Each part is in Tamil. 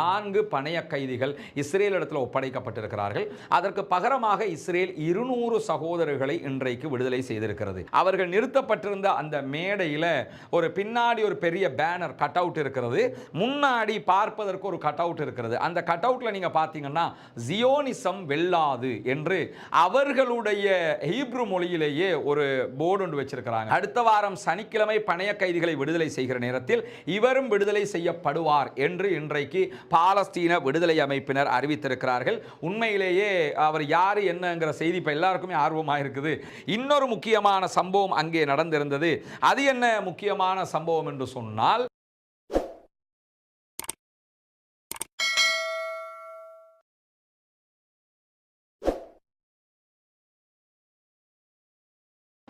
நான்கு பணைய கைதிகள் இஸ்ரேல் இடத்துல ஒப்படைக்கப்பட்டிருக்கிறார்கள். அதற்கு பகரமாக இஸ்ரேல் இருநூறு சகோதரர்களை இன்றைக்கு விடுதலை செய்திருக்கிறது. அவர்கள் நிறுத்தப்பட்டிருந்த அந்த மேடையில் ஒரு பின்னாடி ஒரு பெரிய பேனர் கட் அவுட் இருக்கிறது. முன்னாடி பார்ப்பதற்கு ஒரு கட் அவுட் இருக்கிறது. அந்த கட் அவுட்ல நீங்க பார்த்தீங்கன்னா ஜியோனிசம் வெல்லாது என்று அவர்களுடைய ஹீப்ரு மொழியிலேயே ஒரு போர்டு ஒன்று வச்சிருக்கிறாங்க. அடுத்த வாரம் சனிக்கிழமை பணைய கைதிகளை விடுதலை செய்கிற நேரத்தில் இவரும் விடுதலை செய்யப்படுவார் என்று இன்றைக்கு பாலஸ்தீன விடுதலை அமைப்பினர் அறிவித்திருக்கிறார்கள். உண்மையிலேயே அவர் யார் என்னங்கிற செய்தி இப்போ எல்லாருக்குமே ஆர்வமாக இருக்குது இன்னொரு முக்கியமான சம்பவம் அங்கே நடந்திருந்தது. அது என்ன முக்கியமான சம்பவம் என்று சொன்னால்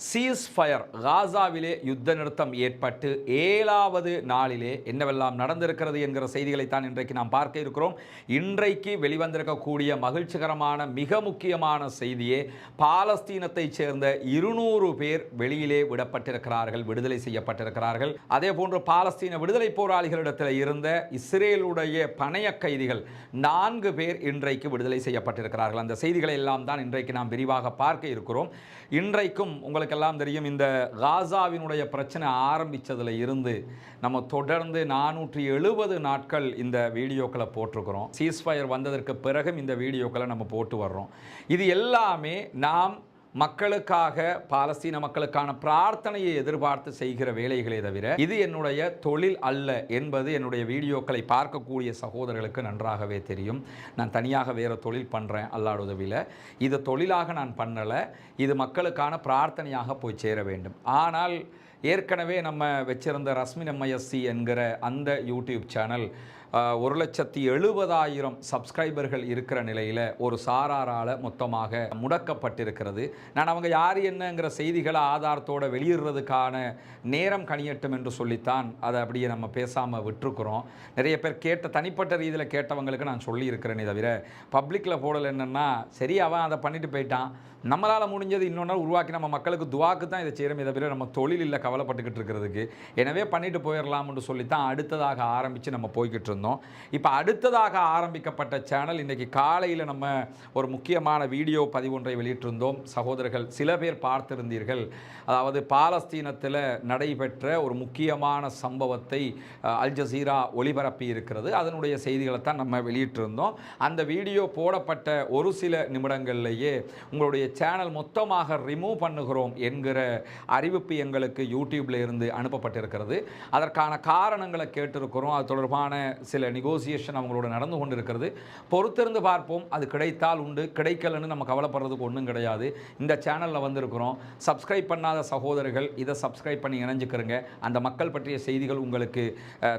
சீஸ் ஃபயர் காசாவிலே யுத்த நிறுத்தம் ஏற்பட்டு ஏழாவது நாளிலே என்னவெல்லாம் நடந்திருக்கிறது என்கிற செய்திகளைத்தான் இன்றைக்கு நாம் பார்க்க இருக்கிறோம். இன்றைக்கு வெளிவந்திருக்கக்கூடிய மகிழ்ச்சிகரமான மிக முக்கியமான செய்தியே பாலஸ்தீனத்தைச் சேர்ந்த இருநூறு பேர் வெளியிலே விடப்பட்டிருக்கிறார்கள் விடுதலை செய்யப்பட்டிருக்கிறார்கள். அதே போன்று பாலஸ்தீன விடுதலை போராளிகளிடத்தில் இருந்த இஸ்ரேலுடைய பணைய கைதிகள் நான்கு பேர் இன்றைக்கு விடுதலை செய்யப்பட்டிருக்கிறார்கள். அந்த செய்திகளை எல்லாம் தான் இன்றைக்கு நாம் விரிவாக பார்க்க இருக்கிறோம். இன்றைக்கும் உங்களை உங்களுக்கெல்லாம் தெரியும் இந்த காசாவினுடைய பிரச்சனை ஆரம்பித்ததில் இருந்து நம்ம தொடர்ந்து நானூற்றி எழுபது நாட்கள் இந்த வீடியோக்களை போட்டிருக்கிறோம். சீஸ்ஃபயர் வந்ததற்கு பிறகும் இந்த வீடியோக்களை நம்ம போட்டு வர்றோம். இது எல்லாமே நாம் மக்களுக்காக பாலஸ்தீன மக்களுக்கான பிரார்த்தனையை எதிர்பார்த்து செய்கிற வேலைகளே தவிர இது என்னுடைய தொழில் அல்ல என்பது என்னுடைய வீடியோக்களை பார்க்கக்கூடிய சகோதரர்களுக்கு நன்றாகவே தெரியும். நான் தனியாக வேறு தொழில் பண்ணுறேன் அல்லாட உதவியில். இது தொழிலாக நான் பண்ணலை இது மக்களுக்கான பிரார்த்தனையாக போய் சேர வேண்டும். ஆனால் ஏற்கனவே நம்ம வச்சிருந்த ரஸ்மின் எம்ஐஎஸ்சி என்கிற அந்த யூடியூப் சேனல் ஒரு லட்சத்தி எழுபதாயிரம் சப்ஸ்கிரைபர்கள் இருக்கிற நிலையில் ஒரு சாராரால் மொத்தமாக முடக்கப்பட்டிருக்கிறது. நான் அவங்க யார் என்னங்கிற செய்திகளை ஆதாரத்தோடு வெளியிடுறதுக்கான நேரம் கணியட்டும் என்று சொல்லித்தான் அதை அப்படியே நம்ம பேசாமல் விட்டுருக்குறோம். நிறைய பேர் கேட்ட தனிப்பட்ட ரீதியில் கேட்டவங்களுக்கு நான் சொல்லியிருக்கிறேனே தவிர பப்ளிக்கில் போடலை என்னென்னா சரி அவன் அதை பண்ணிட்டு போயிட்டான். நம்மளால் முடிஞ்சது இன்னொன்று உருவாக்கி நம்ம மக்களுக்கு துவாக்கு தான் இதை செய்கிறோம் இதை தவிர நம்ம தொழில் இல்லை கவலைப்பட்டுக்கிட்டு இருக்கிறதுக்கு. எனவே பண்ணிட்டு போயிடலாம்னு சொல்லித்தான் அடுத்ததாக ஆரம்பித்து நம்ம போய்கிட்டு இருந்தோம். இப்போ அடுத்ததாக ஆரம்பிக்கப்பட்ட சேனல் இன்றைக்கி காலையில் நம்ம ஒரு முக்கியமான வீடியோ பதிவு ஒன்றை வெளியிட்டிருந்தோம். சகோதரர்கள் சில பேர் பார்த்திருந்தீர்கள். அதாவது பாலஸ்தீனத்தில் நடைபெற்ற ஒரு முக்கியமான சம்பவத்தை அல் ஜசீரா ஒளிபரப்பி இருக்கிறது. அதனுடைய செய்திகளை தான் நம்ம வெளியிட்டிருந்தோம். அந்த வீடியோ போடப்பட்ட ஒரு சில நிமிடங்கள்லேயே உங்களுடைய சேனல் மொத்தமாக ரிமூவ் பண்ணுகிறோம் என்கிற அறிவிப்பு எங்களுக்கு யூடியூப்ல இருந்து அனுப்பப்பட்டிருக்கிறது. அதற்கான காரணங்களை கேட்டிருக்கிறோம். அது தொடர்பான சில நெகோசியேஷன் அவங்களோட நடந்து கொண்டு இருக்கிறது பொறுத்திருந்து பார்ப்போம். அது கிடைத்தால் உண்டு. கிடைக்கலன்னு நம்ம கவலைப்படுறதுக்கு ஒன்றும் கிடையாது. இந்த சேனலில் வந்திருக்கிறோம். சப்ஸ்கிரைப் பண்ணாத சகோதரர்கள் இதை சப்ஸ்கிரைப் பண்ணி இணைஞ்சுக்கிறங்க. அந்த மக்கள் பற்றிய செய்திகள் உங்களுக்கு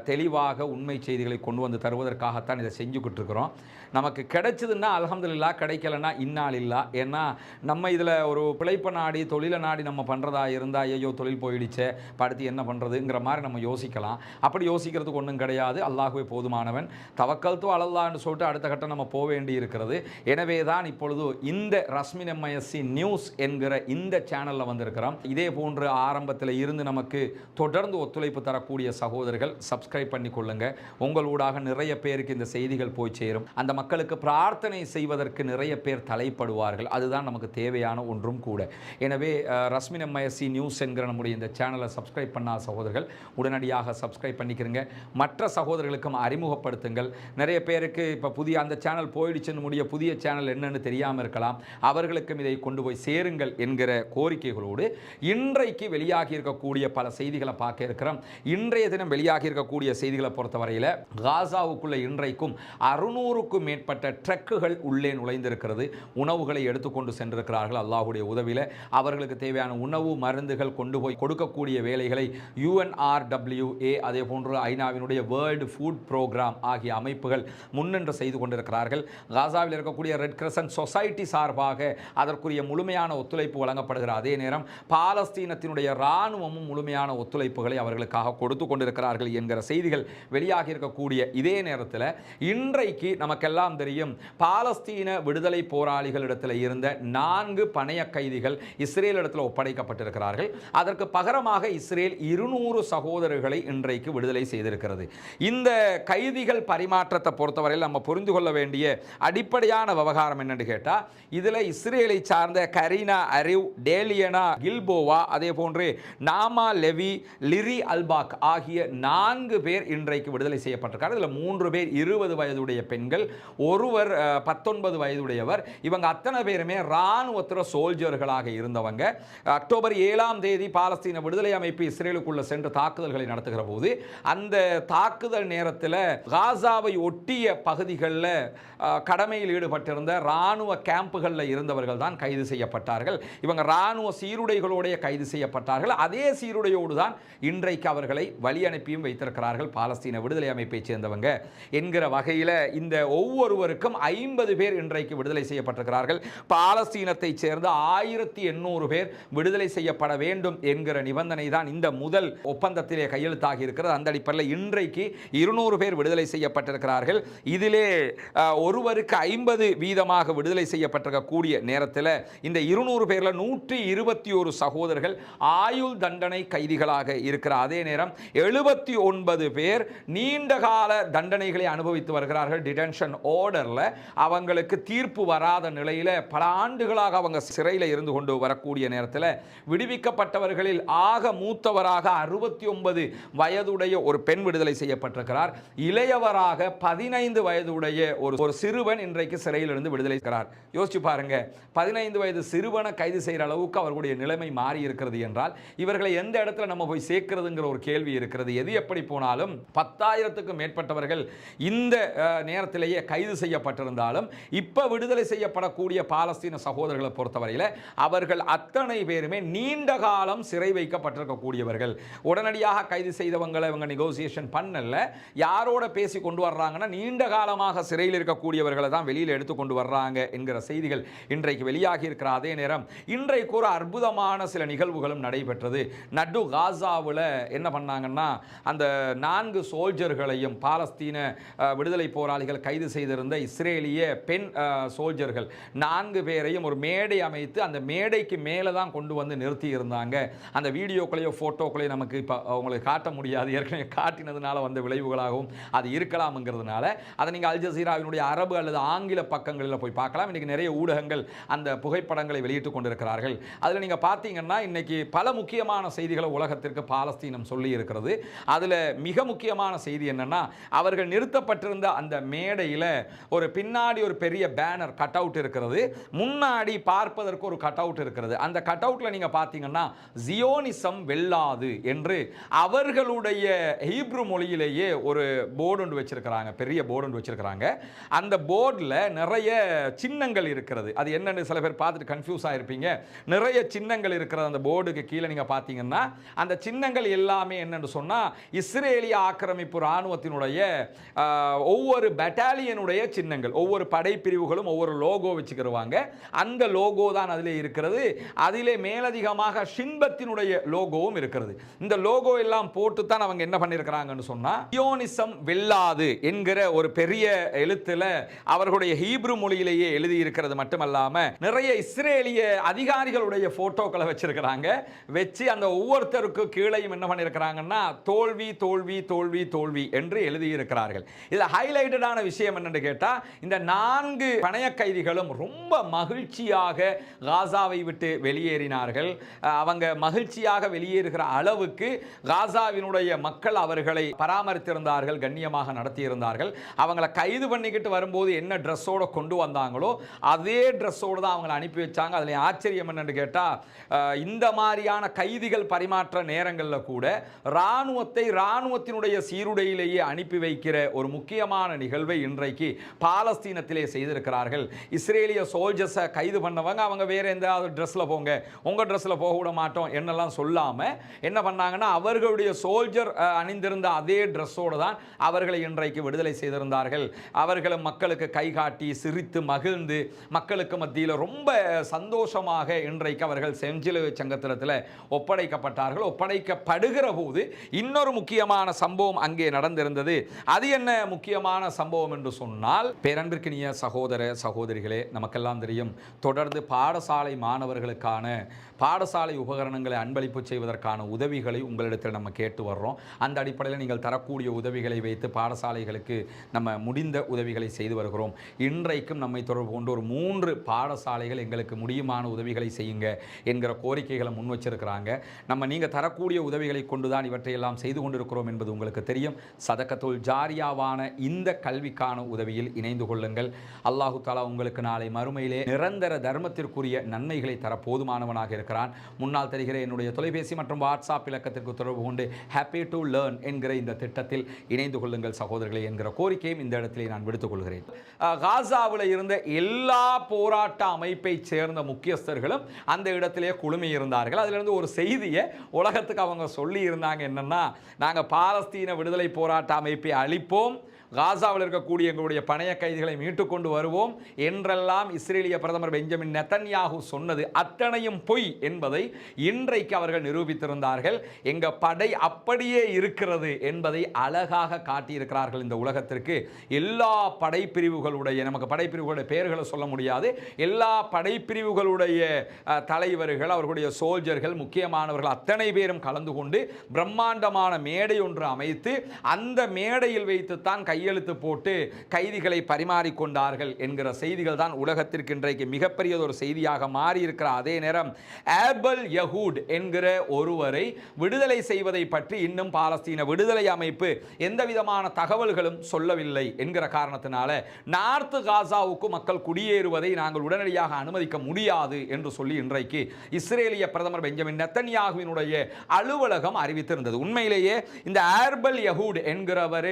தெளிவாக உண்மை செய்திகளை கொண்டு வந்து தருவதற்காகத்தான் இதை செஞ்சுக்கிட்டு இருக்கிறோம் நமக்கு கிடைச்சதுன்னா அலகம்துல்லா கிடைக்கலன்னா இன்னால் இல்லா. ஏன்னா நம்ம இதில் ஒரு பிழைப்ப நாடி தொழிலை நாடி நம்ம பண்ணுறதா இருந்தால் ஐயோ தொழில் போயிடுச்சே படுத்து என்ன பண்ணுறதுங்கிற மாதிரி நம்ம யோசிக்கலாம். அப்படி யோசிக்கிறதுக்கு ஒன்றும் கிடையாது. அல்லாஹுவே போதுமானவன். தவக்கல்தோ அழல்லான்னு சொல்லிட்டு அடுத்த கட்டம் நம்ம போக வேண்டி இருக்கிறது எனவே தான் இப்பொழுது இந்த ரஸ்மின் எம்ஐஎஸ்சி நியூஸ் என்கிற இந்த சேனலில் வந்திருக்கிறோம். இதே போன்று ஆரம்பத்தில் இருந்து நமக்கு தொடர்ந்து ஒத்துழைப்பு தரக்கூடிய சகோதரர்கள் சப்ஸ்கிரைப் பண்ணி கொள்ளுங்க உங்களூடாக நிறைய பேருக்கு இந்த செய்திகள் போய் சேரும். அந்த மக்களுக்கு பிரார்த்தனை செய்வதற்கு நிறைய பேர் தலைப்படுவார்கள். அதுதான் நமக்கு தேவையான ஒன்றும் கூட. எனவே ரஸ்மின் எம்ஐஎஸ்சி நியூஸ் என்கிற நம்முடைய இந்த சேனலை சப்ஸ்கிரைப் பண்ணாத சகோதரர்கள் உடனடியாக சப்ஸ்கிரைப் பண்ணிக்கிறங்க. மற்ற சகோதரர்களுக்கும் அறிமுகப்படுத்துங்கள். நிறைய பேருக்கு இப்போ புதிய அந்த சேனல் போயிடுச்சுன்னு முடிய புதிய சேனல் என்னன்னு தெரியாமல் இருக்கலாம். அவர்களுக்கும் இதை கொண்டு போய் சேருங்கள் என்கிற கோரிக்கைகளோடு இன்றைக்கு வெளியாகி இருக்கக்கூடிய பல செய்திகளை பார்க்க இருக்கிறோம். இன்றைய தினம் வெளியாகி இருக்கக்கூடிய செய்திகளை பொறுத்தவரையில் காசாவுக்குள்ள இன்றைக்கும் அறுநூறுக்கும் மேற்பட்ட ட்ரக்குகள் உள்ளே நுழைந்திருக்கிறது. உணவுகளை எடுத்துக்கொண்டு சென்றிருக்கிறார்கள் அல்லாஹுடைய உதவியில். அவர்களுக்கு தேவையான உணவு மருந்துகள் கொண்டு போய் கொடுக்கக்கூடிய வேலைகளை யூஎன்ஆர்டபிள்யூஏ அதே போன்று ஐநாவினுடைய வேர்ல்டு ஃபுட் புரோகிராம் ஆகிய அமைப்புகள் முன்னின்று செய்து கொண்டிருக்கிறார்கள். காசாவில் இருக்கக்கூடிய ரெட் கிரசன் சொசைட்டி சார்பாக அதற்குரிய முழுமையான ஒத்துழைப்பு வழங்கப்படுகிற அதே நேரம் பாலஸ்தீனத்தினுடைய இராணுவமும் முழுமையான ஒத்துழைப்புகளை அவர்களுக்காக கொடுத்து கொண்டிருக்கிறார்கள் என்கிற செய்திகள் வெளியாகி இருக்கக்கூடிய இதே நேரத்தில் இன்றைக்கு நமக்கெல்லாம் தெரியும் பாலஸ்தீன விடுதலை போராளிகளிடத்தில் இருந்த நான்கு பணைய கைதிகள் இஸ்ரேல் இடத்துல ஒப்படைக்கப்பட்டிருக்கிறார்கள். அதற்கு பகரமாக இஸ்ரேல் இருநூறு சகோதரர்களை இன்றைக்கு விடுதலை செய்திருக்கிறது. இந்த கைதிகள் பரிமாற்றத்தை பொறுத்தவரையில் நம்ம புரிந்து கொள்ள வேண்டிய அடிப்படையான விவகாரம் என்னன்னு கேட்டால் இதில் இஸ்ரேலை சார்ந்த கரீனா அரிவ் டேலியனா கில்போவா அதே போன்று நாமா லெவி லிரி அல்பாக் ஆகிய நான்கு பேர் இன்றைக்கு விடுதலை செய்யப்பட்டிருக்காரு இதில் மூன்று பேர் இருபது வயதுடைய பெண்கள் ஒருவர் பத்தொன்பது வயதுடையவர். இவங்க அத்தனை பேருமே இராணுவத்தில் சோல்ஜர்களாக இருந்தவங்க. அக்டோபர் ஏழாம் தேதி பாலஸ்தீன விடுதலை அமைப்பு இஸ்ரேலுக்குள்ள சென்று தாக்குதல்களை நடத்துகிற போது அந்த தாக்குதல் நேரத்தில் காசாவை ஒட்டிய பகுதிகளில் கடமையில் ஈடுபட்டிருந்த இராணுவ கேம்புகளில் இருந்தவர்கள் தான் கைது செய்யப்பட்டார்கள். இவங்க இராணுவ சீருடைகளோடைய கைது செய்யப்பட்டார்கள். அதே சீருடையோடு தான் இன்றைக்கு அவர்களை வழி அனுப்பியும் வைத்திருக்கிறார்கள் பாலஸ்தீன விடுதலை அமைப்பைச் சேர்ந்தவங்க என்கிற வகையில் இந்த ஒவ்வொருவருக்கும் ஐம்பது பேர் இன்றைக்கு விடுதலை செய்யப்பட்டிருக்கிறார்கள். பாலஸ்தீனத்தைச் சேர்ந்த ஆயிரத்தி எண்ணூறு பேர் விடுதலை செய்யப்பட வேண்டும் என்கிற நிபந்தனை தான் இந்த முதல் ஒப்பந்தத்திலே கையெழுத்தாகி இருக்கிறது. அந்த அடிப்படையில் இன்றைக்கு இருநூறு பேர் விடுதலை செய்யப்பட்டிருக்கிறார்கள். இதிலே ஒருவருக்கு ஐம்பது வீதமாக விடுதலை செய்யப்பட்டிருக்கக்கூடிய நேரத்தில் இந்த இருநூறு பேரில் நூற்றி இருபத்தி ஒரு சகோதரர்கள் ஆயுள் தண்டனை கைதிகளாக இருக்கிற அதே நேரம் எழுபத்தி ஒன்பது பேர் நீண்ட கால தண்டனைகளை அனுபவித்து வருகிறார்கள். டிடென்ஷன் ஆர்டரில் அவங்களுக்கு தீர்ப்பு வராத நிலையில் பல ஆண்டுகளாக அவங்க சிறையில் இருந்து கொண்டு வரக்கூடிய நேரத்தில் விடுவிக்கப்பட்டவர்களில் ஆக மூத்தவராக அறுபத்தி ஒன்பது வயதுடைய ஒரு பெண் விடுதலை செய்யப்பட்டிருக்கிறார். இளையவராக பதினைந்து வயதுடைய ஒரு ஒரு சிறுவன் இன்றைக்கு சிறையிலிருந்து விடுதலை செய்கிறார் யோசிச்சு பாருங்க. பதினைந்து வயது சிறுவனை கைது செய்கிற அளவுக்கு அவர்களுடைய நிலைமை மாறி இருக்கிறது என்றால் இவர்களை எந்த இடத்துல நம்ம போய் சேர்க்கிறதுங்கிற ஒரு கேள்வி இருக்கிறது. எது எப்படி போனாலும் பத்தாயிரத்துக்கும் மேற்பட்டவர்கள் இந்த நேரத்திலேயே கைது செய்யப்பட்டிருந்தாலும் இப்போ விடுதலை செய்யப்படக்கூடிய பாலஸ்தீன சகோதரர்களை பொறுத்தவரையில் அவர்கள் அத்தனை பேருமே நீண்ட காலம் சிறை வைக்கப்பட்டிருக்கக்கூடியவர்கள். உடனடியாக கைது செய்தவங்களை இவங்க நெகோசியேஷன் பண்ணல. யாரோட பேசி கொண்டு வர்றாங்கன்னா நீண்ட காலமாக சிறையில் இருக்கக்கூடியவர்களை தான் வெளியில் எடுத்து கொண்டு வர்றாங்க என்கிற செய்திகள் இன்றைக்கு வெளியாகி இருக்கிற அதே நேரம். இன்றைக்கு ஒரு அற்புதமான சில நிகழ்வுகளும் நடைபெற்றது. நட்டு காசாவில் என்ன பண்ணாங்கன்னா அந்த நான்கு சோல்ஜர்களையும் பாலஸ்தீன விடுதலை போராளிகள் கைது செய்திருந்த இஸ்ரேலிய பெண் சோல்ஜர்கள் நான்கு பேரையும் ஒரு மேடை அமைத்து அந்த மேடைக்கு மேலே தான் கொண்டு வந்து நிறுத்தி இருந்தாங்க. அந்த வீடியோக்களையோ ஃபோட்டோக்களையோ நமக்கு இப்போ அவங்களுக்கு காட்ட முடியாது. ஏற்கனவே காட்டினதுனால வந்த விளைவுகளாகவும் அது இருக்கலாம்ங்கிறதுனால அதை நீங்கள் அல் ஜசீராவினுடைய அரபு அல்லது ஆங்கில பக்கங்களில் போய் பார்க்கலாம். இன்றைக்கி நிறைய ஊடகங்கள் அந்த புகைப்படங்களை வெளியிட்டுக் கொண்டிருக்கிறார்கள். அதில் நீங்கள் பார்த்தீங்கன்னா இன்றைக்கி பல முக்கியமான செய்திகளை உலகத்திற்கு பாலஸ்தீனம் சொல்லி இருக்கிறது. அதில் மிக முக்கியமான செய்தி என்னென்னா அவர்கள் நிறுத்தப்பட்டிருந்த அந்த மேடையில் ஒரு பின்னாடி ஒரு பெரிய பேனர் கட் அவுட் இருக்கிறது. முன்னாடி பார்ப்பதற்கு ஒரு கட் அவுட் இருக்கிறது. அந்த கட் அவுட்டில் நீங்கள் பார்த்தீங்கன்னா ஜியோனிசம் வெல்லாது என்று அவர்களுடைய ஹீப்ரு மொழியிலேயே ஒரு போர்டு ஒன்று வச்சுருக்கிறாங்க பெரிய போர்டு ஒன்று வச்சுருக்கிறாங்க. அந்த போர்டில் நிறைய சின்னங்கள் இருக்கிறது. அது என்னென்னு சில பேர் பார்த்துட்டு கன்ஃபியூஸ் ஆயிருப்பீங்க. நிறைய சின்னங்கள் இருக்கிறது அந்த போர்டுக்கு கீழே நீங்க பார்த்தீங்கன்னா அந்த சின்னங்கள் எல்லாமே என்னன்னு சொன்னா இஸ்ரேலிய ஆக்கிரமிப்பு இராணுவத்தினுடைய ஒவ்வொரு பெட்டாலியனுடைய சின்னங்கள். ஒவ்வொரு படைப்பிரிவுகளும் ஒவ்வொரு லோகோ வச்சுக்கிருவாங்க. அந்த லோகோ தான் அதிலே இருக்கிறது. அதிலே மேலதிகமாக ஷின்பத்தினுடைய லோகோவும் இருக்கிறது. இந்த லோகோ எல்லாம் போட்டு தான் அவங்க என்ன பண்ணியிருக்கிறாங்கன்னு சொன்னா சியோனிசம் வெல்லாது என்கிற ஒரு பெரிய எழுத்துல அவர்களுடைய ஹீப்ரு மொழியிலேயே எழுதி இருக்கிறது மட்டுமல்லாம நிறைய இஸ்ரேலிய அதிகாரிகளுடைய போட்டோக்களை வச்சிருக்கிறாங்க. வச்சு அந்த ஒவ்வொருத்தருக்கு கீழையும் என்ன பண்ணியிருக்கிறாங்கன்னா தோல்வி தோல்வி தோல்வி தோல்வி என்று எழுதியிருக்கிறார்கள். இதில் ஹைலைட்டடான விஷயம் என்னன்னு கேட்டா இந்த நான்கு பணைய கைதிகளும் ரொம்ப மகிழ்ச்சியாக காசாவை விட்டு வெளியேறினார்கள். அவங்க மகிழ்ச்சியாக வெளியேறுகிற அளவுக்கு காசாவினுடைய மக்கள் அவர்களை பராமரித்திருந்தார்கள். கண்ணியமாக நடத்தியிருந்தார்கள். அவங்கள கைது பண்ணிக்கிட்டு வரும்போது என்ன ட்ரெஸ்ஸோடு கொண்டு வந்தாங்களோ அதே ட்ரெஸ்ஸோடு தான் அவங்களை அனுப்பி வச்சாங்க. அதில் ஆச்சரியம் என்னன்னு கேட்டால் இந்த மாதிரியான கைதிகள் பரிமாற்ற நேரங்களில் கூட இராணுவத்தை இராணுவத்தினுடைய சீருடையிலேயே அனுப்பி வைக்கிற ஒரு முக்கியமான நிகழ்வை இன்றைக்கு பாலஸ்தீனத்திலே செய்திருக்கிறார்கள். இஸ்ரேலிய சோல்ஜர்ஸை கைது பண்ணவங்க அவங்க வேற எந்த ட்ரெஸ்ஸில் போங்க உங்கள் ட்ரெஸ்ஸில் போக விட மாட்டோம் என்னெல்லாம் சொல்லாமல் என்ன பண்ணாங்கன்னா அவர்களுடைய சோல்ஜர் அணிந்திருந்த அதே ட்ரெஸ்ஸோடு தான் அவர்களை இன்றைக்கு விடுதலை செய்திருந்தார்கள். அவர்களும் மக்களுக்கு கைகாட்டி சிரித்து மகிழ்ந்து மக்களுக்கு மத்தியில் ரொம்ப சந்தோஷமாக இன்றைக்கு அவர்கள் செஞ்சிலுவை சங்கத்திரத்தில் ஒப்படைக்கப்பட்டார்கள். ஒப்படைக்கப்படுகிற போது இன்னொரு முக்கியமான சம்பவம் அங்கே நடந்திருந்தது. அது என்ன முக்கியமான சம்பவம் என்று சொன்னால் பேரன்பிற்கினிய சகோதர சகோதரிகளே நமக்கெல்லாம் தெரியும். தொடர்ந்து பாடசாலை மாணவர்களுக்கான பாடசாலை உபகரணங்களை அன்பளிப்பு செய்வதற்கான உதவிகளை உங்களிடத்தில் நம்ம கேட்டு வர்றோம். அந்த அடிப்படையில் நீங்கள் தரக்கூடிய உதவிகளை வைத்து பாடசாலைகளுக்கு நம்ம முடிந்த உதவிகளை செய்து வருகிறோம். இன்றைக்கும் நம்மை தொடர்பு கொண்டு ஒரு மூன்று பாடசாலைகள் எங்களுக்கு முடியுமான உதவிகளை செய்யுங்க என்கிற கோரிக்கைகளை முன் வச்சிருக்கிறாங்க. நம்ம நீங்கள் தரக்கூடிய உதவிகளை கொண்டு தான் இவற்றையெல்லாம் செய்து கொண்டிருக்கிறோம் என்பது உங்களுக்கு தெரியும். சதக்கத்துள் ஜாரியாவான இந்த கல்விக்கான உதவியில் இணைந்து கொள்ளுங்கள். அல்லாஹு தாலா உங்களுக்கு நாளை மறுமையிலே நிரந்தர தர்மத்திற்குரிய நன்மைகளை தர போதுமானவனாக இருக்கும் இருக்கிறான் முன்னால் தெரிகிற என்னுடைய தொலைபேசி மற்றும் வாட்ஸ்அப் இலக்கத்திற்கு தொடர்பு கொண்டு ஹாப்பி டு லேர்ன் என்கிற இந்த திட்டத்தில் இணைந்து கொள்ளுங்கள் சகோதரர்களே என்கிற கோரிக்கையும் இந்த இடத்திலே நான் விடுத்துக் கொள்கிறேன். காசாவில் இருந்த எல்லா போராட்ட அமைப்பைச் சேர்ந்த முக்கியஸ்தர்களும் அந்த இடத்திலே குழுமி இருந்தார்கள். அதிலிருந்து ஒரு செய்தியை உலகத்துக்கு அவங்க சொல்லி இருந்தாங்க. என்னன்னா நாங்கள் பாலஸ்தீன விடுதலை போராட்ட அமைப்பை அளிப்போம் காசாவில் இருக்கக்கூடிய எங்களுடைய பணைய கைதிகளை மீட்டுக்கொண்டு வருவோம். என்றெல்லாம் இஸ்ரேலிய பிரதமர் பெஞ்சமின் நெத்தன்யாகு சொன்னது அத்தனையும் பொய் என்பதை இன்றைக்கு அவர்கள் நிரூபித்திருந்தார்கள். எங்க படை அப்படியே இருக்கிறது என்பதை அழகாக காட்டியிருக்கிறார்கள் இந்த உலகத்திற்கு. எல்லா படைப்பிரிவுகளுடைய நமக்கு படைப்பிரிவுகளுடைய பெயர்களை சொல்ல முடியாது. எல்லா படைப்பிரிவுகளுடைய தலைவர்கள் அவர்களுடைய சோல்ஜர்கள் முக்கியமானவர்கள் அத்தனை பேரும் கலந்து கொண்டு பிரம்மாண்டமான மேடை ஒன்று அமைத்து அந்த மேடையில் வைத்துத்தான் கையெழுத்து போட்டு கைதிகளை பரிமாறிக்கொண்டார்கள் என்கிற செய்திகள் தான் உலகத்திற்கு இன்றைக்கு மிகப்பெரியதொரு செய்தியாக மாறியிருக்கிறார் அதே நேரம் ஆபல் யஹூட் என்கிற ஒருவரை விடுதலை செய்வதை பற்றி இன்னும் பாலஸ்தீன விடுதலை அமைப்பு எந்த விதமான தகவல்களும் சொல்லவில்லை என்கிற காரணத்தினால நார்த்து காசாவுக்கு மக்கள் குடியேறுவதை நாங்கள் உடனடியாக அனுமதிக்க முடியாது என்று சொல்லி இன்றைக்கு இஸ்ரேலிய பிரதமர் பெஞ்சமின் நெத்தன்யாகுவினுடைய அலுவலகம் அறிவித்திருந்தது. உண்மையிலேயே இந்த ஆர்பல் யஹூட் என்கிறவர்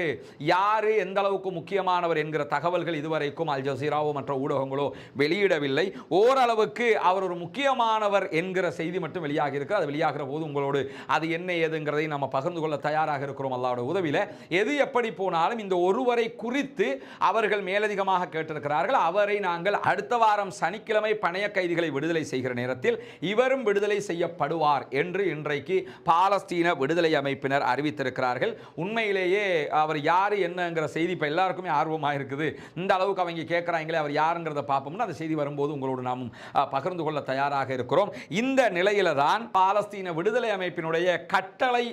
யாரு? எந்த அளவுக்கு முக்கியமானவர் என்கிற தகவல்கள் இதுவரைக்கும் அல் ஜசீராவோ மற்ற ஊடகங்களோ வெளியிடவில்லை. ஓரளவுக்கு அவர் ஒரு முக்கியமானவர் என்கிற செய்தி மட்டும் வெளியாகி இருக்கு. அது வெளியாகிற போது உங்களோடு அது என்ன ஏதுங்கிறதை நம்ம பகிர்ந்து கொள்ள தயாராக இருக்கிறோம் அல்லாவோட உதவியில். எது எப்படி போனாலும் இந்த ஒருவரை குறித்து அவர்கள் மேலதிகமாக கேட்டிருக்கிறார்கள். அவரை நாங்கள் அடுத்த வாரம் சனிக்கிழமை பணைய கைதிகளை விடுதலை செய்கிற நேரத்தில் இவரும் விடுதலை செய்யப்படுவார் என்று இன்றைக்கு பாலஸ்தீன விடுதலை அமைப்பினர் அறிவித்திருக்கிறார்கள். உண்மையிலேயே அவர் யார் என்னங்கிற செய்தி இப்போ எல்லாருக்குமே ஆர்வமாக இருக்குது இந்த அளவுக்கு அவங்க கேட்குறாங்களே அவர் யாருங்கிறத பார்ப்போம்னா அந்த செய்தி வரும்போது உங்களோடு நாம் பகிர்ந்து கொள்ள தயாராக இருக்கிறோம். இந்த நிலையில தான் பாலஸ்தீன விடுதலை அமைப்பினுடைய கட்டளை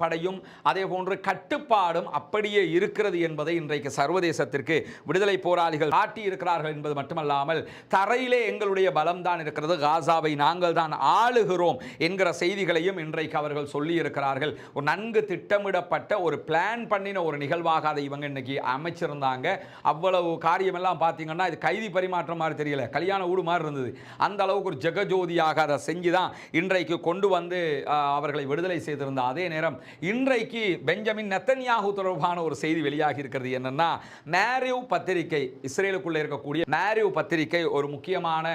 படையும் அதே போன்று கட்டுப்பாடும் அப்படியே இருக்கிறது என்பதை இன்றைக்கு சர்வதேசத்திற்கு விடுதலை போராளிகள் காட்டி இருக்கிறார்கள் என்பது மட்டுமல்லாமல் தரையிலே எங்களுடைய பலம் தான் இருக்கிறது. காசாவை நாங்கள் தான் ஆளுகிறோம் என்கிற செய்திகளையும் இன்றைக்கு அவர்கள் சொல்லி இருக்கிறார்கள் ஒரு நன்கு திட்டமிடப்பட்ட ஒரு பிளான் பண்ணின ஒரு நிகழ்வாக அதை இவங்க இன்னைக்கு அமைச்சிருந்தாங்க. அவ்வளவு காரியமெல்லாம் பார்த்தீங்கன்னா இது கைதி பரிமாற்றம் மாதிரி தெரியல. கல்யாண ஊடு மாதிரி இருந்தது. அந்த அளவுக்கு ஒரு ஜெகஜோதியாக அதை செஞ்சு தான் இன்றைக்கு கொண்டு வந்து அவர்களை விடுதலை செய்திருந்த அதே நேரம் இன்றைக்கு பெஞ்சமின் நெத்தன்யாகு தொடர்பான ஒரு செய்தி வெளியாகி இருக்கிறது என்னன்னா மேரிவ் பத்திரிகை இஸ்ரேலுக்குள்ளே இருக்கக்கூடிய மேரிவ் பத்திரிகை ஒரு முக்கியமான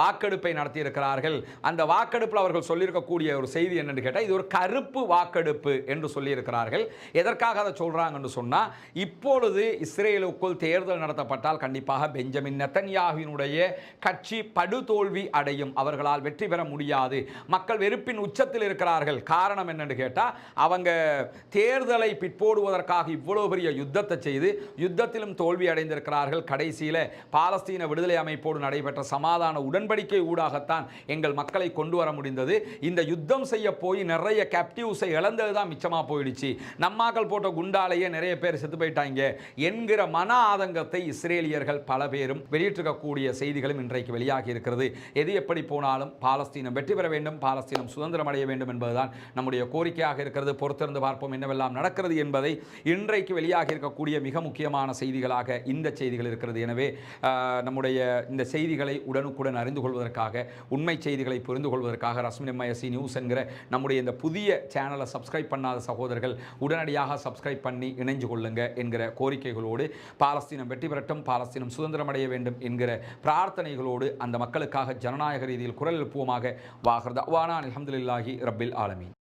வாக்கெடுப்பை நடத்தியிருக்கிறார்கள். அந்த வாக்கெடுப்பில் அவர்கள் சொல்லியிருக்கக்கூடிய ஒரு செய்தி என்னன்னு கேட்டால் இது ஒரு கருப்பு வாக்கெடுப்பு என்று சொல்லியிருக்கிறார்கள். எதற்காக அதை சொல்றாங்கன்னு இப்போ இப்பொழுது இஸ்ரேலுக்குள் தேர்தல் நடத்தப்பட்டால் கண்டிப்பாக பெஞ்சமின் நெத்தன்யாவினுடைய கட்சி படுதோல்வி அடையும். அவர்களால் வெற்றி பெற முடியாது. மக்கள் வெறுப்பின் உச்சத்தில் இருக்கிறார்கள். காரணம் என்னென்னு கேட்டால் அவங்க தேர்தலை பிற்போடுவதற்காக இவ்வளோ பெரிய யுத்தத்தை செய்து யுத்தத்திலும் தோல்வி அடைந்திருக்கிறார்கள். கடைசியில் பாலஸ்தீன விடுதலை அமைப்போடு நடைபெற்ற சமாதான உடன்படிக்கை ஊடாகத்தான் எங்கள் மக்களை கொண்டு வர முடிந்தது. இந்த யுத்தம் செய்ய போய் நிறைய கேப்டிவ்ஸை இழந்தது தான் மிச்சமாக போயிடுச்சு. நம்மாக்கள் போட்ட குண்டாலேயே நிறைய பேர் செத்து போயிட்டாங்க. மாட்டாங்க என்கிற மன ஆதங்கத்தை இஸ்ரேலியர்கள் பல பேரும் வெளியிட்டிருக்கக்கூடிய செய்திகளும் இன்றைக்கு வெளியாகி இருக்கிறது. எது எப்படி போனாலும் பாலஸ்தீனம் வெற்றி பெற வேண்டும் பாலஸ்தீனம் சுதந்திரம் அடைய வேண்டும் என்பதுதான் நம்முடைய கோரிக்கையாக இருக்கிறது. பொறுத்திருந்து பார்ப்போம் என்னவெல்லாம் நடக்கிறது என்பதை இன்றைக்கு வெளியாகி இருக்கக்கூடிய மிக முக்கியமான செய்திகளாக இந்த செய்திகள் இருக்கிறது. எனவே நம்முடைய இந்த செய்திகளை உடனுக்குடன் அறிந்து கொள்வதற்காக உண்மை செய்திகளை புரிந்து கொள்வதற்காக ரஸ்மின் எம்ஐஎஸ்சி நியூஸ் என்கிற நம்முடைய இந்த புதிய சேனலை சப்ஸ்கிரைப் பண்ணாத சகோதரர்கள் உடனடியாக சப்ஸ்கிரைப் பண்ணி இணைஞ்சு கொள்ளுங்க என்கிற கோரிக்கைகளோடு பாலஸ்தீனம் வெற்றி பெறட்டும் பாலஸ்தீனம் சுதந்திரம் அடைய வேண்டும் என்கிற பிரார்த்தனைகளோடு அந்த மக்களுக்காக ஜனநாயக ரீதியில் குரல் எழுப்புவோமாக வாகர்தா வானா அல்ஹம்துலில்லாஹி ரப்பில் ஆலமீன்.